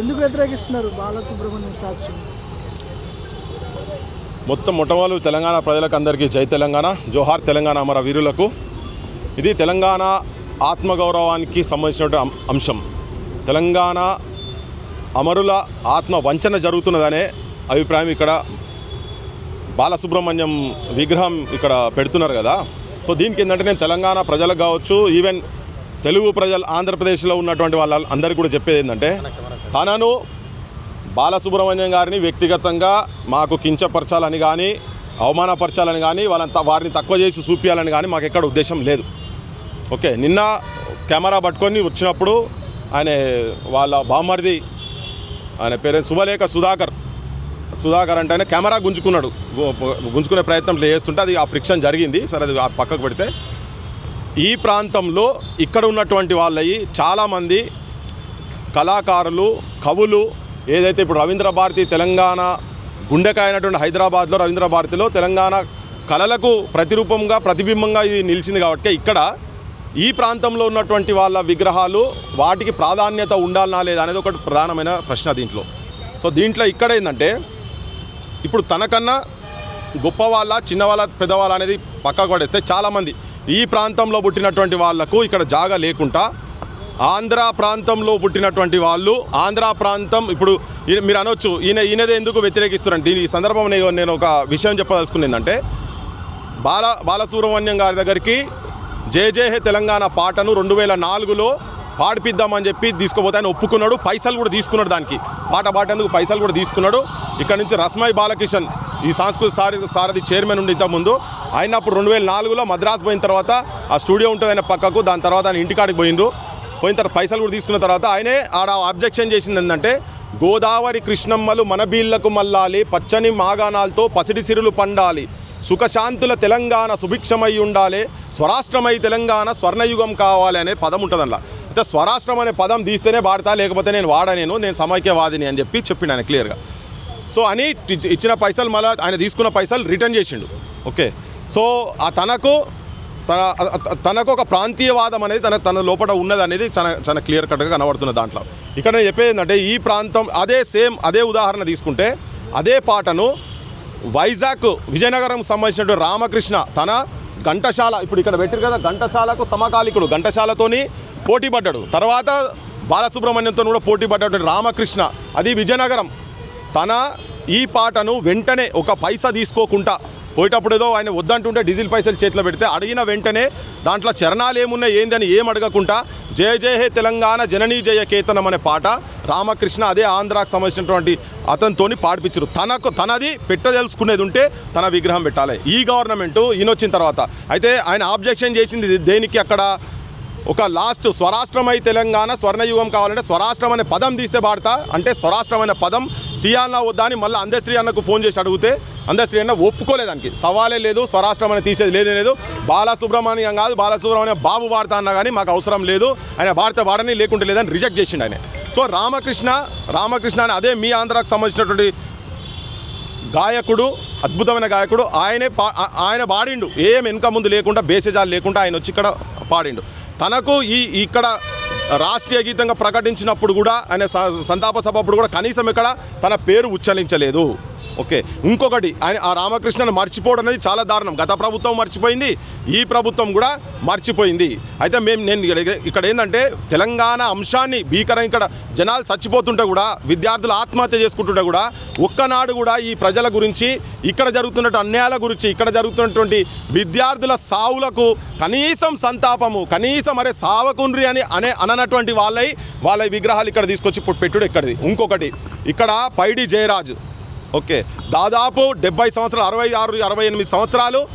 ఎందుకు వ్యతిరేకిస్తున్నారు బాలసుబ్రహ్మణ్యం స్టాచ్యూ? మొత్తం మొట్టమొదలు తెలంగాణ ప్రజలకు అందరికీ జై తెలంగాణ జోహార్ తెలంగాణ అమర వీరులకు. ఇది తెలంగాణ ఆత్మగౌరవానికి సంబంధించిన అంశం. తెలంగాణ అమరుల ఆత్మ వంచన జరుగుతున్నదనే అభిప్రాయం ఇక్కడ బాలసుబ్రహ్మణ్యం విగ్రహం ఇక్కడ పెడుతున్నారు కదా. సో దీనికి ఏంటంటే నేను తెలంగాణ ప్రజలకు కావచ్చు ఈవెన్ తెలుగు ప్రజలు ఆంధ్రప్రదేశ్లో ఉన్నటువంటి వాళ్ళ అందరికీ కూడా చెప్పేది ఏంటంటే తనను బాలసుబ్రహ్మణ్యం గారిని వ్యక్తిగతంగా మాకు కించపరచాలని కానీ అవమానపరచాలని కానీ వాళ్ళని వారిని తక్కువ చేసి చూపించాలని కానీ మాకు ఎక్కడ ఉద్దేశం లేదు. ఓకే నిన్న కెమెరా పట్టుకొని వచ్చినప్పుడు ఆయన వాళ్ళ బామ్మరిది ఆయన పేరు శుభలేఖ సుధాకర్ సుధాకర్ అంటే ఆయన కెమెరా గుంజుకున్నాడు. గుంజుకునే ప్రయత్నం చేస్తుంటే అది ఆ ఫ్రిక్షన్ జరిగింది. సరే అది పక్కకు పెడితే ఈ ప్రాంతంలో ఇక్కడ ఉన్నటువంటి వాళ్ళయి చాలామంది కళాకారులు కవులు ఏదైతే ఇప్పుడు రవీంద్ర భారతి తెలంగాణ గుండెకాయ అయినటువంటి హైదరాబాద్లో రవీంద్ర భారతిలో తెలంగాణ కళలకు ప్రతిరూపంగా ప్రతిబింబంగా ఇది నిలిచింది కాబట్టి ఇక్కడ ఈ ప్రాంతంలో ఉన్నటువంటి వాళ్ళ విగ్రహాలు వాటికి ప్రాధాన్యత ఉండాలనా లేదా అనేది ఒకటి ప్రధానమైన ప్రశ్న దీంట్లో. సో దీంట్లో ఇక్కడ ఏంటంటే ఇప్పుడు తనకన్నా గొప్పవాళ్ళ చిన్నవాళ్ళ పెద్దవాళ్ళ అనేది పక్కకు పడేస్తే చాలామంది ఈ ప్రాంతంలో పుట్టినటువంటి వాళ్ళకు ఇక్కడ జాగా లేకుండా ఆంధ్ర ప్రాంతంలో పుట్టినటువంటి వాళ్ళు ఆంధ్ర ప్రాంతం ఇప్పుడు మీరు అనొచ్చు ఈయన ఈయనదే ఎందుకు వ్యతిరేకిస్తున్నారు దీని ఈ సందర్భం నేను ఒక విషయం చెప్పదలుచుకుంది ఏంటంటే బాల బాలసుబ్రహ్మణ్యం గారి దగ్గరికి జేజేహే జే తెలంగాణ పాటను రెండు వేల నాలుగులో పాడిపిద్దామని చెప్పి తీసుకుపోతే ఆయన ఒప్పుకున్నాడు పైసలు కూడా తీసుకున్నాడు దానికి. పాట పాడేందుకు పైసలు కూడా తీసుకున్నాడు. ఇక్కడ నుంచి రస్మై బాలకిషన్ ఈ సాంస్కృతిక సారి సారథి చైర్మన్ ఉండి ఇంతకుముందు ఆయన అప్పుడు రెండు వేల నాలుగులో మద్రాసు పోయిన తర్వాత ఆ స్టూడియో ఉంటుంది ఆయన పక్కకు దాని తర్వాత ఆయన ఇంటికాడికి పోయిండ్రు. పోయిన తర్వాత పైసలు కూడా తీసుకున్న తర్వాత ఆయనే ఆడ అబ్జెక్షన్ చేసింది ఏంటంటే గోదావరి కృష్ణమ్మలు మనబీళ్ళకు మల్లాలి పచ్చని మాగాణాలతో పసిడి సిరులు పండాలి సుఖశాంతుల తెలంగాణ సుభిక్షమై ఉండాలి స్వరాష్ట్రమై తెలంగాణ స్వర్ణయుగం కావాలి అనే పదం ఉంటుంది అందులో అయితే స్వరాష్ట్రం అనే పదం తీస్తేనే వాడతా లేకపోతే నేను వాడనేను నేను సమైక్యవాదిని అని చెప్పి చెప్పిండు ఆయన క్లియర్గా. సో అని ఇచ్చిన పైసలు మళ్ళీ ఆయన తీసుకున్న పైసలు రిటర్న్ చేసిండు. ఓకే. సో ఆ తనకు తన తనకు ఒక ప్రాంతీయవాదం అనేది తన తన లోపల ఉన్నది అనేది చాలా చాలా క్లియర్ కట్గా కనబడుతున్న దాంట్లో. ఇక్కడ నేను చెప్పేది ఏంటంటే ఈ ప్రాంతం అదే సేమ్ అదే ఉదాహరణ తీసుకుంటే అదే పాటను వైజాగ్ విజయనగరం సంబంధించినటువంటి రామకృష్ణ తన ఘంటశాల ఇప్పుడు ఇక్కడ పెట్టారు కదా ఘంటశాలకు సమకాలికుడు ఘంటశాలతోని పోటీ పడ్డాడు తర్వాత బాలసుబ్రహ్మణ్యంతో కూడా పోటీ పడ్డాడు రామకృష్ణ అది విజయనగరం. తన ఈ పాటను వెంటనే ఒక పైసా తీసుకోకుండా పోయేటప్పుడు ఏదో ఆయన వద్దంటుంటే డీజిల్ పైసలు చేతిలో పెడితే అడిగిన వెంటనే దాంట్లో చరణాలు ఏమున్నాయి ఏందని ఏం అడగకుండా జయ జయ హే తెలంగాణ జననీ జయ కేతనం అనే పాట రామకృష్ణ అదే ఆంధ్రాకు సంబంధించినటువంటి అతనితోని పాడిపించరు. తనకు తనది పెట్టదలుచుకునేది ఉంటే తన విగ్రహం పెట్టాలి. ఈ గవర్నమెంట్ ఈయన వచ్చిన తర్వాత. అయితే ఆయన ఆబ్జెక్షన్ చేసింది దేనికి అక్కడ ఒక లాస్ట్ స్వరాష్ట్రమై తెలంగాణ స్వర్ణయుగం కావాలంటే స్వరాష్ట్రం అనే పదం తీస్తే వాడతా. అంటే స్వరాష్ట్రం అనే పదం తీయాలన్నా వద్దా అని మళ్ళీ అందశ్రీ అన్నకు ఫోన్ చేసి అడిగితే అందశ్రీ అన్న ఒప్పుకోలేదానికి సవాలే లేదు స్వరాష్ట్రం అని తీసేది లేదే లేదు. బాలసుబ్రహ్మణ్యం కాదు బాలసుబ్రహ్మణ్యం బాబు వాడతా అన్నా కానీ మాకు అవసరం లేదు. ఆయన భారత వాడని లేకుంటే లేదని రిజెక్ట్ చేసిండు ఆయన. సో రామకృష్ణ రామకృష్ణ అని అదే మీ ఆంధ్రాకు సంబంధించినటువంటి గాయకుడు అద్భుతమైన గాయకుడు ఆయనే పా ఆయన పాడిండు. ఏం వెనుక ముందు లేకుండా బేసజాలు లేకుండా ఆయన వచ్చి ఇక్కడ పాడిండు. తనకు ఈ ఇక్కడ రాష్ట్రీయ గీతంగా ప్రకటించినప్పుడు కూడా ఆయన స- సంతాప సభ అప్పుడు కూడా కనీసం ఇక్కడ తన పేరు ఉచ్చరించలేదు. ఓకే ఇంకొకటి ఆయన ఆ రామకృష్ణను మర్చిపోవడం అనేది చాలా దారుణం. గత ప్రభుత్వం మర్చిపోయింది ఈ ప్రభుత్వం కూడా మర్చిపోయింది. అయితే మేము నేను ఇక్కడ- ఇక్కడ ఏంటంటే తెలంగాణ అంశాన్ని భీకరం ఇక్కడ జనాలు చచ్చిపోతుంటే కూడా విద్యార్థులు ఆత్మహత్య చేసుకుంటుంటే కూడా ఒక్కనాడు కూడా ఈ ప్రజల గురించి ఇక్కడ జరుగుతున్నటువంటి అన్యాయాల గురించి ఇక్కడ జరుగుతున్నటువంటి విద్యార్థుల సావులకు కనీసం సంతాపము కనీసం అరే సావకుండ్రి అని అనే అననటువంటి వాళ్ళై వాళ్ళ విగ్రహాలు ఇక్కడ తీసుకొచ్చి పెట్టుడు ఇక్కడిది ఇంకొకటి ఇక్కడ పైడి జయరాజు ఓకే. దాదాపు డెబ్బై సంవత్సరాలు అరవై ఆరు అరవై ఎనిమిది సంవత్సరాలు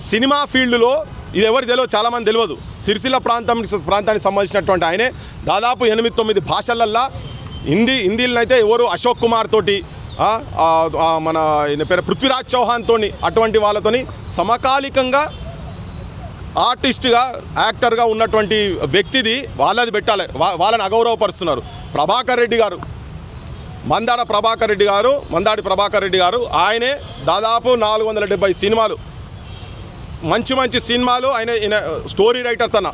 సినిమా ఫీల్డ్లో ఇది ఎవరు తెలియదు చాలామంది తెలియదు సిరిసిల్ల ప్రాంతం ప్రాంతానికి సంబంధించినటువంటి ఆయనే దాదాపు ఎనిమిది తొమ్మిది భాషలల్లా హిందీ హిందీలను అయితే ఎవరు అశోక్ కుమార్ తోటి మన పేరు పృథ్వీరాజ్ చౌహాన్ తోని అటువంటి వాళ్ళతోని సమకాలికంగా ఆర్టిస్ట్గా యాక్టర్గా ఉన్నటువంటి వ్యక్తిది వాళ్ళది పెట్టాలి. వా- వాళ్ళని అగౌరవపరుస్తున్నారు. ప్రభాకర్ రెడ్డి గారు. మందాడ ప్రభాకర్ రెడ్డి గారు మందాడి ప్రభాకర్ రెడ్డి గారు ఆయనే దాదాపు నాలుగు వందల డెబ్బై సినిమాలు మంచి మంచి సినిమాలు ఆయన ఈయన స్టోరీ రైటర్ తన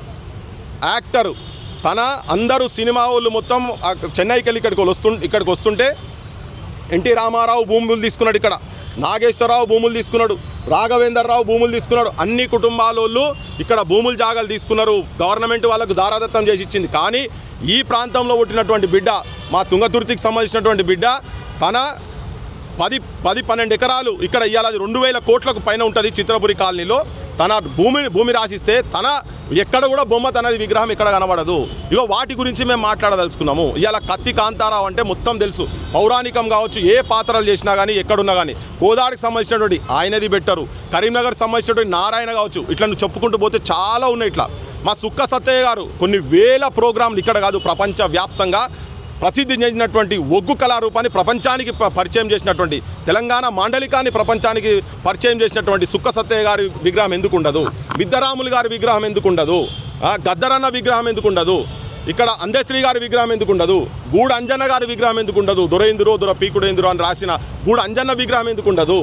యాక్టరు తన అందరూ సినిమా వాళ్ళు మొత్తం చెన్నైకెళ్ళి చెన్నైకి వెళ్ళి ఇక్కడికి వస్తు ఇక్కడికి వస్తుంటే ఎన్టీ రామారావు భూములు తీసుకున్నాడు ఇక్కడ నాగేశ్వరరావు భూములు తీసుకున్నాడు రాఘవేంద్రరావు భూములు తీసుకున్నాడు అన్ని కుటుంబాల వాళ్ళు ఇక్కడ భూములు జాగాలు తీసుకున్నారు గవర్నమెంట్ వాళ్ళకు దారాదత్తం చేసి ఇచ్చింది. కానీ ఈ ప్రాంతంలో పుట్టినటువంటి బిడ్డ మా తుంగతుర్తికి సంబంధించినటువంటి బిడ్డ తన పది పది పన్నెండు ఎకరాలు ఇక్కడ ఇవాళ అది రెండు వేల కోట్లకు పైన ఉంటుంది చిత్రపురి కాలనీలో. తన భూమిని భూమి రాసిస్తే తన ఎక్కడ కూడా బొమ్మ తనది విగ్రహం ఇక్కడ కనబడదు. ఇగో వాటి గురించి మేము మాట్లాడదలుచుకున్నాము. ఇవాళ కత్తి కాంతారావు అంటే మొత్తం తెలుసు. పౌరాణికం కావచ్చు ఏ పాత్రలు చేసినా కానీ ఎక్కడున్నా కానీ కోదాడికి సంబంధించినటువంటి ఆయనది పెట్టరు. కరీంనగర్ సంబంధించినటువంటి నారాయణ కావచ్చు. ఇట్లా నువ్వు చెప్పుకుంటూ పోతే చాలా ఉన్నాయి ఇట్లా. మా సుక్క సత్తయ్య గారు కొన్ని వేల ప్రోగ్రాంలు ఇక్కడ కాదు ప్రపంచ వ్యాప్తంగా ప్రసిద్ధి చెందినటువంటి ఒగ్గు కళారూపాన్ని ప్రపంచానికి పరిచయం చేసినటువంటి తెలంగాణ మాండలికాన్ని ప్రపంచానికి పరిచయం చేసినటువంటి సుక్క సత్తయ్య గారి విగ్రహం ఎందుకు ఉండదు బిద్దరాములు గారి విగ్రహం ఎందుకు ఉండదు గద్దరన్న విగ్రహం ఎందుకు ఉండదు ఇక్కడ అందశ్రీ గారి విగ్రహం ఎందుకు ఉండదు గూడు అంజన్న గారి విగ్రహం ఎందుకు ఉండదు దొరైందురో దొర పీకుడేందురో అని రాసిన గూడు అంజన్న విగ్రహం ఎందుకు ఉండదు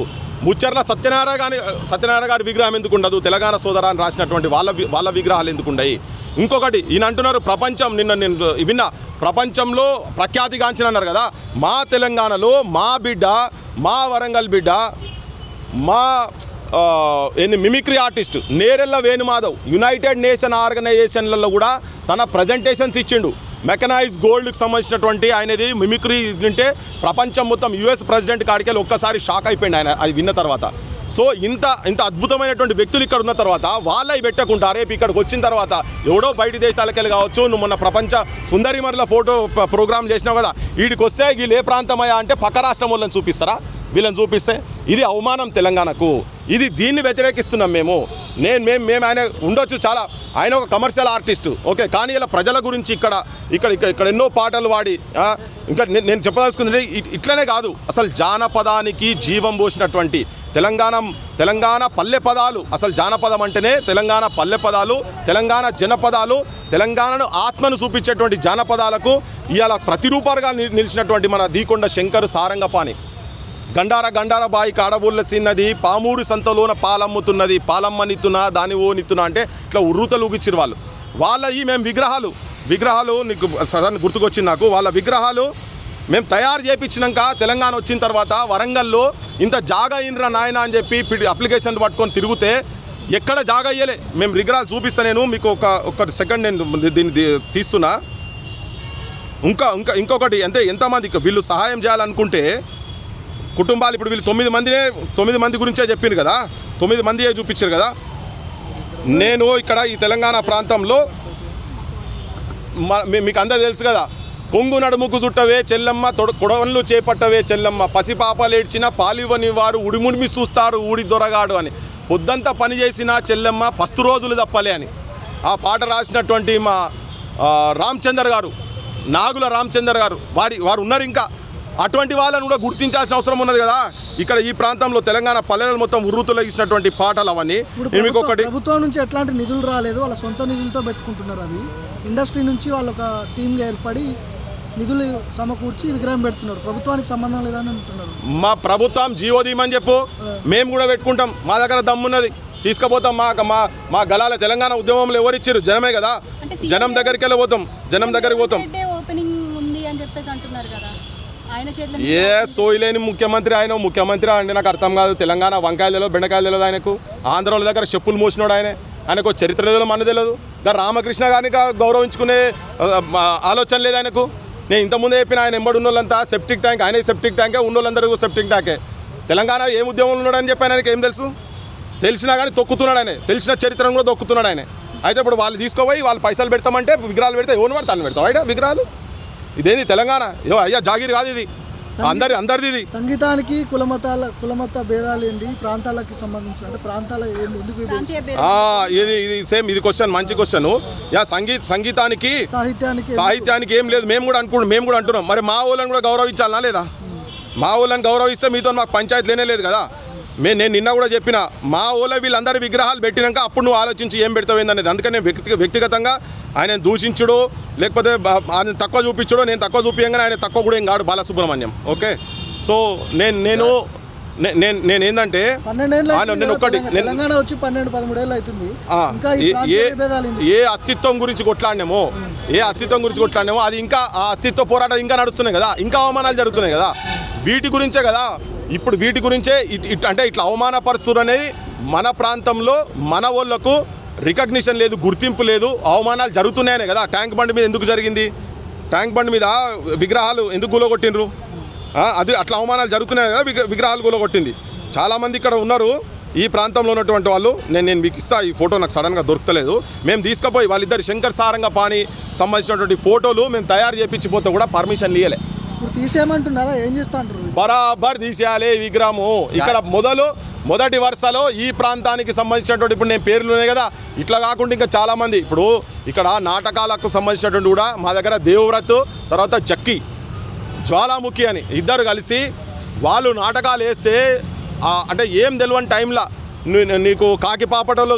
ముచ్చర్ల సత్యనారాయణ గారి సత్యనారాయణ గారి విగ్రహం ఎందుకు ఉండదు? తెలంగాణ సోదర అని రాసినటువంటి వాళ్ళ వాళ్ళ విగ్రహాలు ఎందుకు ఉండయి? ఇంకొకటి ఈయన అంటున్నారు ప్రపంచం నిన్న నేను విన్నా ప్రపంచంలో ప్రఖ్యాతిగాంచిన అన్నారు కదా. మా తెలంగాణలో మా బిడ్డ మా వరంగల్ బిడ్డ మా ఏంది mimicry artist Nerella Venumadhav united nation ఆర్గనైజేషన్లలో కూడా తన ప్రజెంటేషన్స్ ఇచ్చిండు. మెకనైజ్ గోల్డ్కి సంబంధించినటువంటి ఆయనది మిమిక్రీ వింటే ప్రపంచం మొత్తం యుఎస్ ప్రెసిడెంట్ కాడికి ఒక్కసారి షాక్ అయిపోయింది ఆయన. అది విన్న తర్వాత. సో ఇంత ఇంత అద్భుతమైనటువంటి వ్యక్తులు ఇక్కడ ఉన్న తర్వాత వాళ్ళవి పెట్టకుండా రేపు ఇక్కడికి వచ్చిన తర్వాత ఎవడో బయట దేశాలకెళ్ళి కావచ్చు నువ్వు మొన్న ప్రపంచ సుందరిమరుల ఫోటో ప్రోగ్రామ్ చేసినావు కదా వీడికి వస్తే వీళ్ళు ఏ ప్రాంతమయ్యా అంటే పక్క రాష్ట్రం వాళ్ళని చూపిస్తారా? వీళ్ళని చూపిస్తే ఇది అవమానం తెలంగాణకు. ఇది దీన్ని వ్యతిరేకిస్తున్నాం మేము. నేను మేము మేము ఆయన ఉండొచ్చు చాలా. ఆయన ఒక కమర్షియల్ ఆర్టిస్ట్. ఓకే కానీ ఇలా ప్రజల గురించి ఇక్కడ ఇక్కడ ఇక్కడ ఇక్కడ ఎన్నో పాటలు వాడి ఇంకా నేను నేను చెప్పదలుచుకుంది ఇట్లనే కాదు. అసలు జానపదానికి జీవం పోసినటువంటి తెలంగాణ తెలంగాణ పల్లె పదాలు. అసలు జానపదం అంటేనే తెలంగాణ పల్లె పదాలు తెలంగాణ జనపదాలు తెలంగాణను ఆత్మను చూపించేటువంటి జానపదాలకు ఇవాళ ప్రతిరూపాలుగా ని- నిలిచినటువంటి మన దీకొండ శంకర్ సారంగపాణి. గండార గండార బాయి కాడబుల్లసిన్నది పామూరు సంతలోన పాలమ్ముతున్నది. పాలమ్మనిత్తున్నా దాని ఓ నిత్తున్నా అంటే ఇట్లా ఉర్రూతలు ఊగిచ్చిరు వాళ్ళు. వాళ్ళ ఈ మేము విగ్రహాలు విగ్రహాలు నీకు సడన్ గుర్తుకొచ్చింది నాకు. వాళ్ళ విగ్రహాలు మేము తయారు చేయించినాక తెలంగాణ వచ్చిన తర్వాత వరంగల్లో ఇంత జాగా అయినరా నాయన అని చెప్పి అప్లికేషన్ పట్టుకొని తిరిగితే ఎక్కడ జాగా అయ్యలే. మేము విగ్రహాలు చూపిస్తా నేను మీకు ఒక ఒక సెకండ్ నేను దీన్ని తీస్తున్నా. ఇంకా ఇంకా ఇంకొకటి అంటే ఎంతమంది వీళ్ళు సహాయం చేయాలనుకుంటే కుటుంబాలు ఇప్పుడు వీళ్ళు తొమ్మిది మందినే తొమ్మిది మంది గురించే చెప్పింది కదా? తొమ్మిది మందియే చూపించారు కదా? నేను ఇక్కడ ఈ తెలంగాణ ప్రాంతంలో మీ- మీకు అందరూ తెలుసు కదా కొంగు నడుముకు చుట్టవే చెల్లమ్మ తొడ కొడవన్లు చేపట్టవే చెల్లమ్మ పసిపాపలేడ్చిన పాలివ్వని వారు ఉడిముడిమి చూస్తారు ఊడి దొరగాడు అని. పొద్దంతా పని చెల్లెమ్మ చెల్లమ్మ పస్తు రోజులు తప్పలే అని. ఆ పాట రాసినటువంటి మా రామచందర్ గారు నాగుల రామచందర్ గారు వారి వారు ఉన్నారు ఇంకా. అటువంటి వాళ్ళని కూడా గుర్తించాల్సిన అవసరం ఉన్నది కదా. ఇక్కడ ఈ ప్రాంతంలో తెలంగాణ పల్లెలు మొత్తం ఉర్రుతులగిసినటువంటి పాటలు అవన్నీ. మీకు ఒకటి ప్రభుత్వం నుంచి ఎట్లాంటి నిధులు రాలేదు. వాళ్ళ సొంత నిధులతో పెట్టుకుంటున్నారు అవి. ఇండస్ట్రీ నుంచి వాళ్ళు ఒక టీమ్గా ఏర్పడి నిధులు సమకూర్చి విగ్రహం పెడుతున్నారు. ప్రభుత్వానికి సంబంధం లేదని అంటున్నారు. మా ప్రభుత్వం జీవో తీయమని చెప్పు. మేము కూడా పెట్టుకుంటాం. మా దగ్గర దమ్మున్నది తీసుకుపోతాం. మా మా మా గలాల తెలంగాణ ఉద్యమంలో ఎవరిచ్చారు జనమే కదా. జనం దగ్గరికి వెళ్ళి పోతాం జనం దగ్గరికి పోతాం డే ఓపెనింగ్ ఉంది అని చెప్పేసి అంటున్నారు కదా ఆయన చేతిలో ఏ సోయిలేని ముఖ్యమంత్రి ఆయన? ముఖ్యమంత్రి అండి నాకు అర్థం కాదు. తెలంగాణ వంకాయలు తెలియదు బెండకాయలు తెలియదు ఆయనకు. ఆంధ్రాల దగ్గర చెప్పులు మోసినాడు ఆయన. ఆయనకు చరిత్ర తెలియదు మన తెలియదు. ఇంకా రామకృష్ణ గారిని గౌరవించుకునే ఆలోచన లేదు ఆయనకు. నేను ఇంతకుముందే చెప్పిన ఆయన ఎంబడి ఉన్నోళ్ళంతా సెప్టిక్ ట్యాంక్ ఆయన సెప్టిక్ ట్యాంకే ఉన్నోళ్ళందరూ సెప్టిక్ ట్యాంకే తెలంగాణ ఏం ఉద్యమంలో ఉన్నాడని చెప్పి ఆయనకి ఏం తెలుసు? తెలిసినా కానీ తొక్కుతున్నాడు ఆయన. తెలిసిన చరిత్రను కూడా తొక్కుతున్నాడు ఆయన. అయితే ఇప్పుడు వాళ్ళు తీసుకోపోయి వాళ్ళు పైసలు పెడతామంటే విగ్రహాలు పెడితే ఎవరిని పడతాను పెడతావు? ఆయన విగ్రహాలు? ఇదేంది తెలంగాణ? ఏ అయ్యా జాగిరి కాదు ఇది. అందరి అందరిది ఇది. సంగీతానికి కులమతాల కులమత భేదాలు ఏంటి? ప్రాంతాలకి సంబంధించి అంటే ప్రాంతాల ఎందుకు ఇది ఇది సేమ్ ఇది క్వశ్చన్ మంచి క్వశ్చన్ యా సంగీత సంగీతానికి సాహిత్యానికి సాహిత్యానికి ఏం లేదు. మేము కూడా అనుకుంటున్నాం మేము కూడా అంటున్నాం. మరి మా ఊళ్ళని కూడా గౌరవించాలనా లేదా? మా ఊళ్ళని గౌరవిస్తే మీతో మాకు పంచాయతీ లేనే లేదు కదా? మేము నేను నిన్న కూడా చెప్పిన మా ఊళ్ళో వీళ్ళందరి విగ్రహాలు పెట్టినాక అప్పుడు నువ్వు ఆలోచించి ఏం పెడతావు అనేది అందుకని నేను వ్యక్తి వ్యక్తిగతంగా ఆయన దూషించుడు లేకపోతే ఆయన తక్కువ చూపించడు నేను తక్కువ చూపించగానే ఆయన తక్కువ కూడా ఏం కాడు బాలసుబ్రహ్మణ్యం. ఓకే? సో నేను నేను నేను నేను ఏంటంటే నేను ఒక్కటి ఏ-? ఏ అస్తిత్వం గురించి కొట్లాడినామో ఏ అస్తిత్వం గురించి కొట్లాడినామో అది ఇంకా ఆ అస్తిత్వ పోరాటం ఇంకా నడుస్తున్నాయి కదా ఇంకా అవమానాలు జరుగుతున్నాయి కదా. వీటి గురించే కదా ఇప్పుడు వీటి గురించే ఇట్- అంటే ఇట్లా అవమానపరుస్తురు అనేది మన ప్రాంతంలో మన వాళ్ళకు రికగ్నిషన్ లేదు గుర్తింపు లేదు అవమానాలు జరుగుతున్నాయనే కదా. ట్యాంక్ బండ్ మీద ఎందుకు జరిగింది? ట్యాంక్ బండ్ మీద విగ్రహాలు ఎందుకు కూలగొట్టిండ్రు అది అట్లా అవమానాలు జరుగుతున్నాయి కదా విగ్ర- విగ్రహాలు కూలగొట్టింది చాలామంది ఇక్కడ ఉన్నారు ఈ ప్రాంతంలో ఉన్నటువంటి వాళ్ళు. నేను నేను మీకు ఇస్తా ఈ ఫోటో నాకు సడన్గా దొరకలేదు. మేము తీసుకుపోయి వాళ్ళిద్దరు శంకర్ సారంగ పాని సంబంధించినటువంటి ఫోటోలు మేము తయారు చేయించిపోతే కూడా పర్మిషన్ ఇయ్యలే. ఇప్పుడు తీసేయమంటున్నారా? ఏం చేస్తా అంటారు బరాబర్ తీసేయాలి విగ్రహము. ఇక్కడ మొదలు మొదటి వరుసలో ఈ ప్రాంతానికి సంబంధించినటువంటి ఇప్పుడు నేను పేర్లు ఉన్నాయి కదా ఇట్లా కాకుండా ఇంకా చాలామంది. ఇప్పుడు ఇక్కడ నాటకాలకు సంబంధించినటువంటి కూడా మా దగ్గర దేవవ్రత్ తర్వాత జక్కి జ్వాలాముఖి అని ఇద్దరు కలిసి వాళ్ళు నాటకాలు వేస్తే అంటే ఏం తెలియని టైంలో నీకు కాకి పాపటోళ్ళు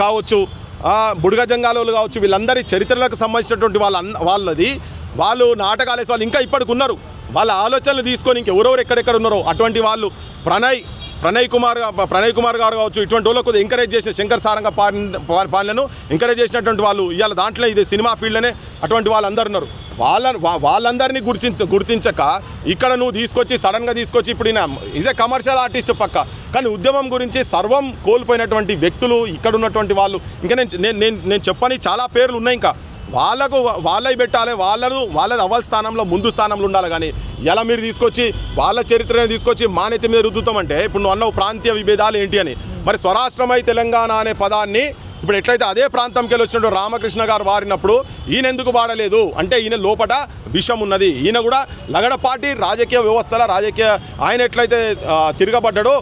కావచ్చు ఆ, బుడగ జంగాలోళ్ళు కావచ్చు వీళ్ళందరి చరిత్రలకు సంబంధించినటువంటి వాళ్ళ వాళ్ళది. వాళ్ళు నాటకాలు వేసే వాళ్ళు ఇంకా ఇప్పటికి ఉన్నారు వాళ్ళ ఆలోచనలు తీసుకొని ఇంకెవరెవరు ఎక్కడెక్కడ ఉన్నారో అటువంటి వాళ్ళు ప్రణయ్ ప్రణయ్ కుమార్ ప్రణయ్ కుమార్ గారు కావచ్చు ఇటువంటి వాళ్ళు కొద్దిగా ఎంకరేజ్ చేసిన శంకర్ సారంగ పాలనను ఎంకరేజ్ చేసినటువంటి వాళ్ళు ఇవాళ దాంట్లో ఇది సినిమా ఫీల్డ్లోనే అటువంటి వాళ్ళందరూ ఉన్నారు. వాళ్ళ వాళ్ళందరినీ గుర్తించ గుర్తించక ఇక్కడ నువ్వు తీసుకొచ్చి సడన్గా తీసుకొచ్చి ఇప్పుడు ఈయన ఈజ్ ఏ కమర్షియల్ ఆర్టిస్ట్ పక్క. కానీ ఉద్యమం గురించి సర్వం కోల్పోయినటువంటి వ్యక్తులు ఇక్కడ ఉన్నటువంటి వాళ్ళు. ఇంకా నేను నేను నేను- నేను చెప్పని చాలా పేర్లు ఉన్నాయి ఇంకా. వాళ్ళకు వాళ్ళవి పెట్టాలి వాళ్ళను వాళ్ళది అవ్వాలి స్థానంలో ముందు స్థానంలో ఉండాలి కానీ ఎలా మీరు తీసుకొచ్చి వాళ్ళ చరిత్రని తీసుకొచ్చి మాన్యత మీద రుద్దుతామంటే ఇప్పుడు నువ్వు అన్నావు ప్రాంతీయ విభేదాలు ఏంటి అని. మరి స్వరాష్ట్రమై తెలంగాణ అనే పదాన్ని ఇప్పుడు ఎట్లయితే అదే ప్రాంతంకి వెళ్ళి వచ్చినట్టు రామకృష్ణ గారు వారినప్పుడు ఈయన ఎందుకు వాడలేదు? అంటే ఈయన లోపట విషం ఉన్నది ఈయన కూడా లగడపాటి రాజకీయ వ్యవస్థల రాజకీయ ఆయన ఎట్లయితే తిరగబడ్డాడో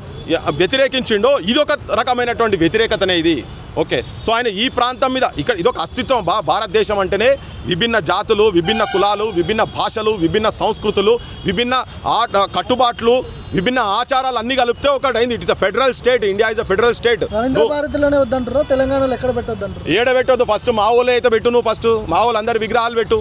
వ్యతిరేకించిండో ఇదొక రకమైనటువంటి వ్యతిరేకతనే ఇది. ఓకే. సో ఆయన ఈ ప్రాంతం మీద ఇక్కడ ఇదొక అస్తిత్వం బా భారతదేశం అంటేనే విభిన్న జాతులు విభిన్న కులాలు విభిన్న భాషలు విభిన్న సంస్కృతులు విభిన్న కట్టుబాట్లు విభిన్న ఆచారాలు అన్నీ కలిపితే ఒకటి it is a federal state India is a federal state Ravindra భారతిలోనే వద్దంటారు? తెలంగాణలో ఎక్కడ పెట్టొద్దంటారు? ఏడ పెట్టొద్దు? ఫస్ట్ మా ఊళ్ళో అయితే పెట్టు నువ్వు ఫస్ట్. మా అందరి విగ్రహాలు పెట్టు.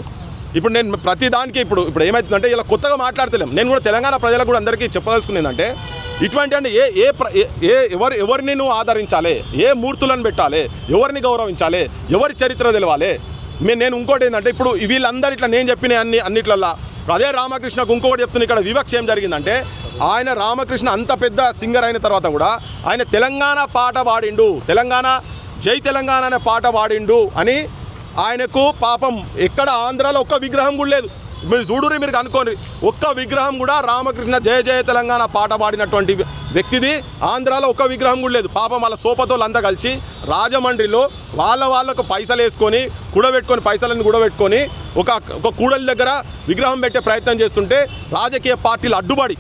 ఇప్పుడు నేను ప్రతి దానికి ఇప్పుడు ఇప్పుడు ఏమవుతుందంటే ఇలా కొత్తగా మాట్లాడతలేం. నేను కూడా తెలంగాణ ప్రజలకు కూడా అందరికీ చెప్పదలుచుకునేది ఏంటంటే ఇటువంటి అంటే ఏ ఏ ప్ర- ఏ- ఎవరు ఎవరిని నువ్వు ఆదరించాలి? ఏ మూర్తులను పెట్టాలి? ఎవరిని గౌరవించాలి? ఎవరి చరిత్ర తెలవాలి? మేము నేను ఇంకోటి ఏంటంటే ఇప్పుడు వీళ్ళందరూ ఇట్లా నేను చెప్పిన అన్ని అన్నిట్లల్లా. అదే రామకృష్ణకు ఇంకొకటి చెప్తున్నా ఇక్కడ వివక్ష ఏం జరిగిందంటే ఆయన రామకృష్ణ అంత పెద్ద సింగర్ అయిన తర్వాత కూడా ఆయన తెలంగాణ పాట పాడిండు. తెలంగాణ జై తెలంగాణ అనే పాట పాడిండు అని ఆయనకు పాపం ఎక్కడ ఆంధ్రాలో ఒక్క విగ్రహం కూడా లేదు. మీరు చూడురి మీరు కనుక్కోండి. ఒక్క విగ్రహం కూడా రామకృష్ణ జయ జయ తెలంగాణ పాట పాడినటువంటి వ్యక్తిది. ఆంధ్రాలో ఒక్క విగ్రహం కూడా లేదు. పాపం వాళ్ళ సోపతోళ్ళంతా కలిసి రాజమండ్రిలో వాళ్ళ వాళ్ళకు పైసలు వేసుకొని కూడబెట్టుకొని పైసలను కూడబెట్టుకొని ఒక ఒక కూడలి దగ్గర విగ్రహం పెట్టే ప్రయత్నం చేస్తుంటే రాజకీయ పార్టీలు అడ్డుబడి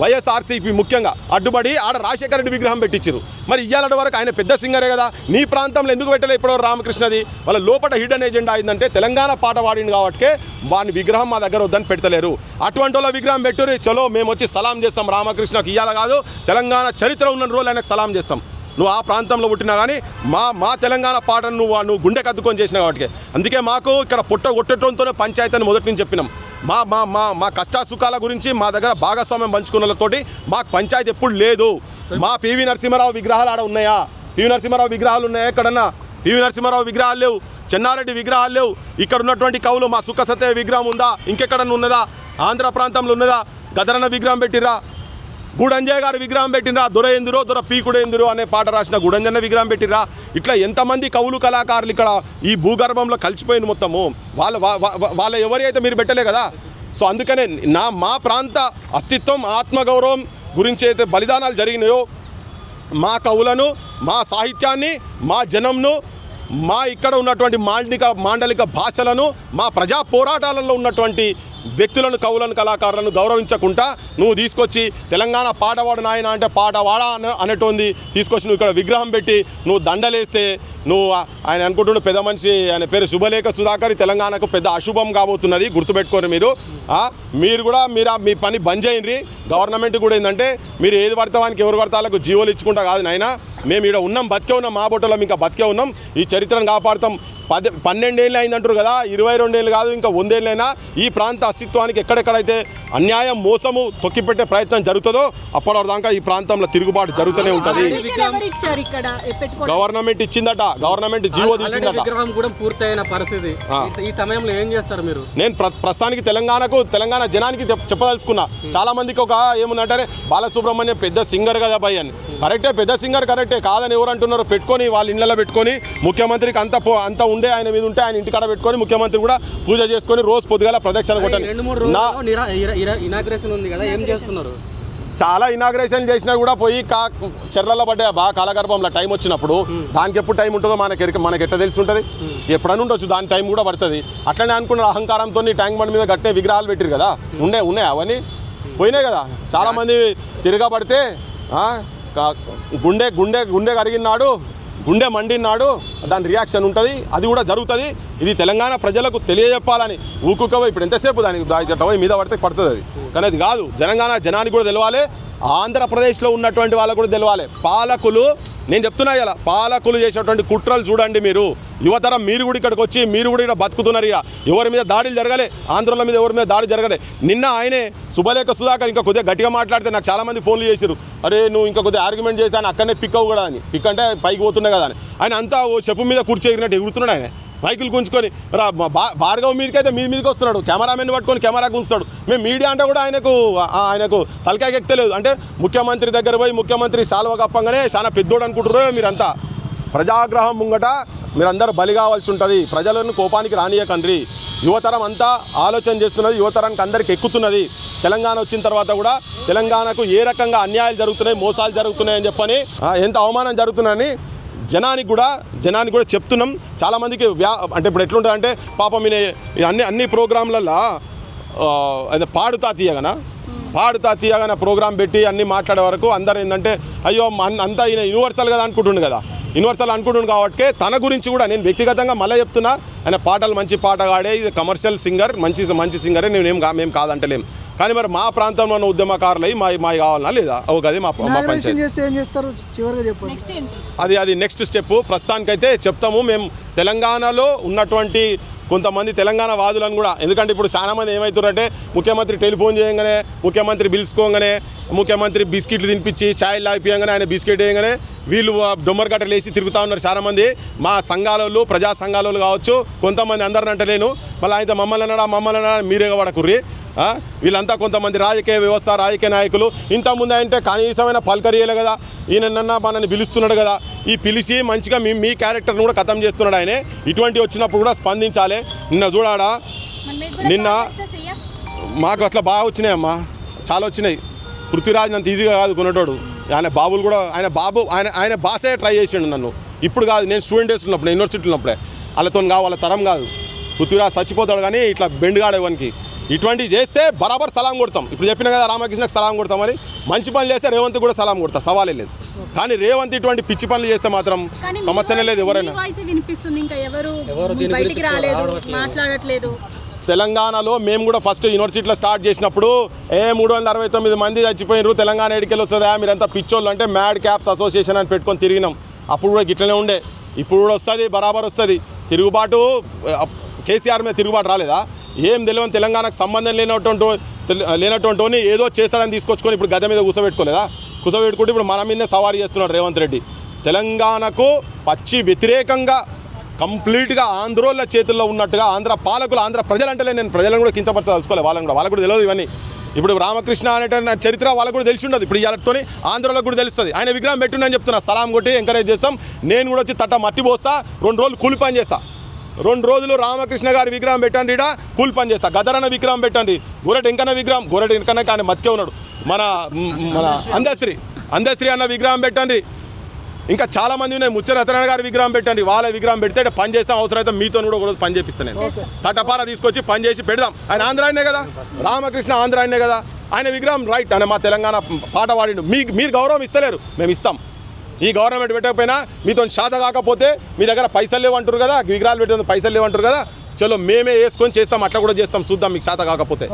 వైఎస్ఆర్సీపీ ముఖ్యంగా అడ్డుపడి ఆడ రాజశేఖర రెడ్డి విగ్రహం పెట్టించారు మరి ఇయ్యాలటి వరకు ఆయన పెద్ద సింగరే కదా? నీ ప్రాంతంలో ఎందుకు పెట్టలే ఇప్పుడు రామకృష్ణది? వాళ్ళ లోపల హిడెన్ ఎజెండా అయిందంటే తెలంగాణ పాట వాడింది కాబట్టి వాని విగ్రహం మా దగ్గర వద్దని పెడతలేరు. అటువంటి వాళ్ళ విగ్రహం పెట్టుర్రి చలో మేము వచ్చి సలాం చేస్తాం రామకృష్ణకి ఇయ్యాల కాదు తెలంగాణ చరిత్ర ఉన్న రోజులు ఆయనకు సలాం చేస్తాం. నువ్వు ఆ ప్రాంతంలో పుట్టినా కానీ మా మా తెలంగాణ పాటను నువ్వు నువ్వు గుండె కద్దుకొని చేసినా కాబట్టి. అందుకే మాకు ఇక్కడ పుట్ట కొట్టడంతోనే పంచాయతీ అని మొదటి నుంచి చెప్పినాం. మా మా మా మా కష్ట సుఖాల గురించి మా దగ్గర భాగస్వామ్యం పంచుకున్న వాళ్ళతోటి మాకు పంచాయతీ ఎప్పుడు లేదు. మా పివి నరసింహారావు విగ్రహాలు ఆడ ఉన్నాయా? పివి నరసింహారావు విగ్రహాలు ఉన్నాయా ఎక్కడన్నా? పివి నరసింహారావు విగ్రహాలు లేవు. చెన్నారెడ్డి విగ్రహాలు లేవు. ఇక్కడ ఉన్నటువంటి కవులు మా సుఖ సత్య విగ్రహం ఉందా? ఇంకెక్కడన్నా ఉన్నదా? ఆంధ్ర ప్రాంతంలో ఉన్నదా? గదరన్న విగ్రహం పెట్టిరా గూడంజయ్ గారు విగ్రహం పెట్టినరా దొర ఎందురో దొర పీకుడు ఎందురో అనే పాట రాసిన గూడంజన్న విగ్రహం పెట్టిరా ఇట్లా ఎంతమంది కవులు కళాకారులు ఇక్కడ ఈ భూగర్భంలో కలిసిపోయింది మొత్తము? వాళ్ళ వాళ్ళ ఎవరి అయితే మీరు పెట్టలే కదా? సో అందుకనే నా మా ప్రాంత అస్తిత్వం ఆత్మగౌరవం గురించి అయితే బలిదానాలు జరిగినాయో మా కవులను మా సాహిత్యాన్ని మా జనంను మా ఇక్కడ ఉన్నటువంటి మాండలిక మాండలిక భాషలను మా ప్రజా పోరాటాలలో ఉన్నటువంటి వ్యక్తులను కవులను కళాకారులను గౌరవించకుండా నువ్వు తీసుకొచ్చి తెలంగాణ పాటవాడు నాయన అంటే పాటవాడ అన అనేటోంది. తీసుకొచ్చి నువ్వు ఇక్కడ విగ్రహం పెట్టి నువ్వు దండలేస్తే నువ్వు ఆయన అనుకుంటున్న పెద్ద మనిషి ఆయన పేరు శుభలేఖ సుధాకర్ తెలంగాణకు పెద్ద అశుభం కాబోతున్నది. గుర్తుపెట్టుకోరు మీరు. మీరు కూడా మీరు మీ పని బంద్ చేయండి. గవర్నమెంట్ కూడా ఏంటంటే మీరు ఏది పడితే ఎవరు పడతాలకు జీవోలు ఇచ్చుకుంటా కాదు నాయన. మేము ఇక్కడ ఉన్నాం బతికే ఉన్నాం మా బొట్టలో ఇంకా బతికే ఉన్నాం. ఈ చరిత్రను కాపాడుతాం. పది పన్నెండేళ్ళు అయిందంటారు కదా ఇరవై రెండేళ్ళు కాదు ఇంకా వందేళ్ళైనా ఈ ప్రాంత అస్తిత్వానికి ఎక్కడెక్కడైతే అన్యాయం మోసము తొక్కిపెట్టే ప్రయత్నం జరుగుతుందో అప్పటి దాకా ఈ ప్రాంతంలో తిరుగుబాటు జరుగుతూనే ఉంటుంది. గవర్నమెంట్ ఇచ్చిందట. గవర్నమెంట్ జీవో తీసిందట. విగ్రహం కూడా పూర్తయిన పరిస్థితి. ఈ- సమయంలో ఏం చేస్తారు మీరు? నేను ప్ర ప్రస్తుతానికి తెలంగాణకు తెలంగాణ జనానికి చెప్- చెప్పదలుచుకున్నా. చాలా మందికి ఒక ఏముందంటే బాలసుబ్రహ్మణ్యం పెద్ద సింగర్ కదా భయ్ అని. కరెక్టే పెద్ద సింగర్ కరెక్టే. కాదని ఎవరు అంటున్నారు పెట్టుకొని వాళ్ళ ఇళ్ళలో పెట్టుకొని ముఖ్యమంత్రికి అంత అంత ఉండే ఆయన మీద ఉంటే ఆయన ఇంటికాడ పెట్టుకొని ముఖ్యమంత్రి కూడా పూజ చేసుకొని రోజు పొద్దుగాల ప్రదక్షిణ ఈ ఇనాగ్రేషన్ ఉంది కదా ఏం చేస్తున్నారు? చాలా ఇనాగ్రేషన్ చేసినా కూడా పోయి కా చెర్లలో పడ్డా బాగా కాలగర్భంలో టైం వచ్చినప్పుడు దానికి ఎప్పుడు టైం ఉంటుందో మనకి మనకి ఎట్లా తెలిసి ఉంటుంది ఎప్పుడైనా ఉండొచ్చు దాని టైం కూడా పడుతుంది. అట్లనే అనుకున్న అహంకారంతో ట్యాంక్ బండ్ మీద గట్టిన విగ్రహాలు పెట్టిరు కదా? ఉండే ఉన్నాయి అవన్నీ? పోయినాయి కదా? చాలామంది తిరగబడితే గుండె గుండె గుండె కరిగినాడు. గుండె మండినాడు దాని రియాక్షన్ ఉంటుంది అది కూడా జరుగుతుంది. ఇది తెలంగాణ ప్రజలకు తెలియజెప్పాలని ఊకుకవో ఇప్పుడు ఎంతసేపు దానికి దా- పోయి మీద పడితే పడుతుంది అది. కానీ అది కాదు తెలంగాణ జనానికి కూడా తెలవాలి ఆంధ్రప్రదేశ్లో ఉన్నటువంటి వాళ్ళకు కూడా తెలవాలి. పాలకులు నేను చెప్తున్నా ఇలా పాలకులు చేసేటువంటి కుట్రలు చూడండి మీరు. యువతరం మీరు కూడా ఇక్కడికి వచ్చి మీరు కూడా ఇక్కడ బతుకుతున్నారు ఇక ఎవరి మీద దాడులు జరగలే ఆంధ్రుల మీద ఎవరి మీద దాడి జరగలే. నిన్న ఆయనే శుభలేఖ సుధాకర్ ఇంకా కొద్దిగా గట్టిగా మాట్లాడితే నాకు చాలామంది ఫోన్లు చేశారు అరే నువ్వు ఇంకా కొద్దిగా ఆర్గ్యుమెంట్ చేశాను అక్కడనే పిక్ అవ్వు కూడా అని. పిక్ అంటే పైకి పోతున్నాయి కదా అని. ఆయన అంతా ఓ చెప్పు మీద కూర్చో ఎగిరినట్టు ఎగురుతున్నాడు ఆయన. మైకులు గుంజుకొని రా బా- భార్గవ్ మీదకి అయితే మీ మీదకి వస్తున్నాడు. కెమెరామెన్ పట్టుకొని కెమెరా గుంజుతాడు. మేము మీడియా అంటే కూడా ఆయనకు ఆయనకు తలకాయ ఎక్కలేదు అంటే ముఖ్యమంత్రి దగ్గర పోయి ముఖ్యమంత్రి సాల్వ కప్పంగానే చాలా పెద్దోడు అనుకుంటారో మీరంతా. ప్రజాగ్రహం ముంగట మీరందరూ బలి కావాల్సి ఉంటుంది. ప్రజలను కోపానికి రానియకండ్రి యువతరం అంతా ఆలోచన చేస్తున్నది యువతరానికి అందరికి ఎక్కుతున్నది. తెలంగాణ వచ్చిన తర్వాత కూడా తెలంగాణకు ఏ రకంగా అన్యాయాలు జరుగుతున్నాయి మోసాలు జరుగుతున్నాయని చెప్పని ఎంత అవమానం జరుగుతున్నాయని జనానికి కూడా జనానికి కూడా చెప్తున్నాం. చాలామందికి వ్యా అంటే ఇప్పుడు ఎట్లుంటుందంటే పాపం ఈ అన్ని అన్ని ప్రోగ్రాంలలో అదే పాడుతా తీయగనా? పాడుతా తీయగానే ప్రోగ్రాం పెట్టి అన్నీ మాట్లాడే వరకు అందరు ఏంటంటే అయ్యో అంతా ఈయన యూనివర్సల్ కదా అనుకుంటుండు కదా. యూనివర్సల్ అనుకుంటుండు కాబట్టి తన గురించి కూడా నేను వ్యక్తిగతంగా మళ్ళీ చెప్తున్నా. ఆయన పాటలు మంచి పాట పాడే ఇది కమర్షియల్ సింగర్ మంచి మంచి సింగరే నేనేం కా- మేము కాదంటలేం. కానీ మరి మా ప్రాంతంలో ఉన్న ఉద్యమకారులు మా మా కావాలన్నా లేదా? ఒక అది మా మా ఇనాగ్రేషన్ పంచాయతీ. చేస్తే ఏం చేస్తారు? చివరిగా చెప్పండి. నెక్స్ట్ ఏంటి? అది అది నెక్స్ట్ స్టెప్ ప్రస్తుతానికైతే చెప్తాము. మేము తెలంగాణలో ఉన్నటువంటి కొంతమంది తెలంగాణ వాదులను కూడా ఎందుకంటే ఇప్పుడు చాలా మంది ఏమవుతారంటే ముఖ్యమంత్రి టెలిఫోన్ చేయగానే ముఖ్యమంత్రి పిలుచుకోగానే ముఖ్యమంత్రి బిస్కెట్లు తినిపించి ఛాయ్ లాగిపోయంగానే ఆయన బిస్కెట్ వేయగానే వీళ్ళు డొమ్మర్ గట్టలు వేసి తిరుగుతూ ఉన్నారు చాలా మంది. మా సంఘాలలో ప్రజా సంఘాలలో కావచ్చు కొంతమంది అందరిని అంటలేను. మళ్ళీ ఆయన మమ్మల్ని అన్నాడా మమ్మల్ని అన్నాడా మీరేగా పడకుర్రి వీళ్ళంతా కొంతమంది రాజకీయ వ్యవస్థ రాజకీయ నాయకులు. ఇంతకుముందు అంటే కనీసమైన పలకరియలే కదా. ఈయనన్నా మనల్ని పిలుస్తున్నాడు కదా. ఈ పిలిచి మంచిగా మీ మీ క్యారెక్టర్ని కూడా ఖతం చేస్తున్నాడు ఆయన. ఇటువంటి వచ్చినప్పుడు కూడా స్పందించాలి. నిన్న చూడాడా? కూడా నిన్న-? మాకు అట్లా బాగా వచ్చినాయమ్మా చాలా వచ్చినాయి. పృథ్వీరాజ్ అంత ఈజీగా కాదు కొనేటోడు. ఆయన బాబులు కూడా ఆయన బాబు ఆయన ఆయన బాసే ట్రై చేసిండు నన్ను. ఇప్పుడు కాదు నేను స్టూడెంట్ ఉన్నప్పుడు నేను యూనివర్సిటీ ఉన్నప్పుడే. వాళ్ళతో కాదు వాళ్ళ తరం కాదు. పృథ్వీరాజ్ చచ్చిపోతాడు కానీ ఇట్లా బెండుగాడు ఇవనికి ఇటువంటివి చేస్తే బరాబర్ సలాం కొడతాం. ఇప్పుడు చెప్పిన కదా రామకృష్ణకి సలాం కొడతామని మంచి పనులు చేస్తే రేవంత్ కూడా సలాం కొడతా సవాలే లేదు. కానీ రేవంత్ ఇటువంటి పిచ్చి పనులు చేస్తే మాత్రం సమస్యనే లేదు ఎవరైనా. మాట్లాడట్లేదు. తెలంగాణలో మేము కూడా ఫస్ట్ యూనివర్సిటీలో స్టార్ట్ చేసినప్పుడు ఏ మూడు వందల అరవై తొమ్మిది మంది చచ్చిపోయినారు తెలంగాణ ఎడికెళ్ళి వస్తుందా మీరంతా పిచ్చోళ్ళు అంటే మ్యాడ్ క్యాప్స్ అసోసియేషన్ అని పెట్టుకొని తిరిగినాం. అప్పుడు కూడా గిట్లనే ఉండే ఇప్పుడు కూడా వస్తుంది బరాబర్ వస్తుంది. తిరుగుబాటు కేసీఆర్ మీద తిరుగుబాటు రాలేదా? ఏం తెలియని తెలంగాణకు సంబంధం లేనటువంటి లేనటువంటి ఏదో చేస్తాడని తీసుకొచ్చుకొని ఇప్పుడు గద్దె మీద కూసబెట్టుకోలేదా? కూసబెట్టుకుంటే ఇప్పుడు మన మీదనే సవారీ చేస్తున్నాడు రేవంత్ రెడ్డి. తెలంగాణకు పచ్చి వ్యతిరేకంగా కంప్లీట్గా ఆంధ్రోళ్ళ చేతుల్లో ఉన్నట్టుగా ఆంధ్ర పాలకులు ఆంధ్ర ప్రజలంటలే నేను ప్రజలను కూడా కించపరచదలుచుకోలేదు వాళ్ళని కూడా. వాళ్ళకు కూడా తెలియదు ఇవన్నీ. ఇప్పుడు రామకృష్ణ అనేటువంటి చరిత్ర వాళ్ళకు కూడా తెలిసి ఉండదు. ఇప్పుడు ఇవాళతోని ఆంధ్రలో కూడా తెలుస్తుంది. ఆయన విగ్రహం పెట్టుండని చెప్తున్నా. సలాం కొట్టి ఎంకరేజ్ చేస్తాం. నేను కూడా వచ్చి తట్ట మట్టి పోస్తా రెండు రోజులు కూలి పని చేస్తా. రెండు రోజులు రామకృష్ణ గారి విగ్రహం పెట్టండి ఈడ కూలి పని చేస్తా. గదరన్న విగ్రహం పెట్టండి. గోరెట్ ఎంకన్న విగ్రహం గోరెట్ ఎంకన్న కానీ మతికే ఉన్నాడు. మన మన అందశ్రీ అందశ్రీ అన్న విగ్రహం పెట్టండి. ఇంకా చాలా మంది ఉన్నాయి. ముచ్చ రతనారాయణ గారి విగ్రహం పెట్టండి. వాళ్ళ విగ్రహం పెడితే పని చేస్తాం అవసరం అయితే మీతో కూడా ఒకరోజు పని చేపిస్తాను నేను. తటపార తీసుకొచ్చి పని చేసి పెడదాం. ఆయన ఆంధ్రాయనే కదా. రామకృష్ణ ఆంధ్రాయనే కదా. ఆయన విగ్రహం రైట్. ఆయన మా తెలంగాణ పాట పాడిండు. మీ మీరు గౌరవం ఇస్తలేరు. మేము ఇస్తాం. ఈ గవర్నమెంట్ పెట్టకపోయినా మీతో శాత కాకపోతే మీ దగ్గర పైసలు లేవంటారు కదా విగ్రహాలు పెట్టిన పైసలు లేవంటారు కదా చలో మేమే వేసుకొని చేస్తాం అట్లా కూడా చేస్తాం చూద్దాం మీకు శాత కాకపోతే.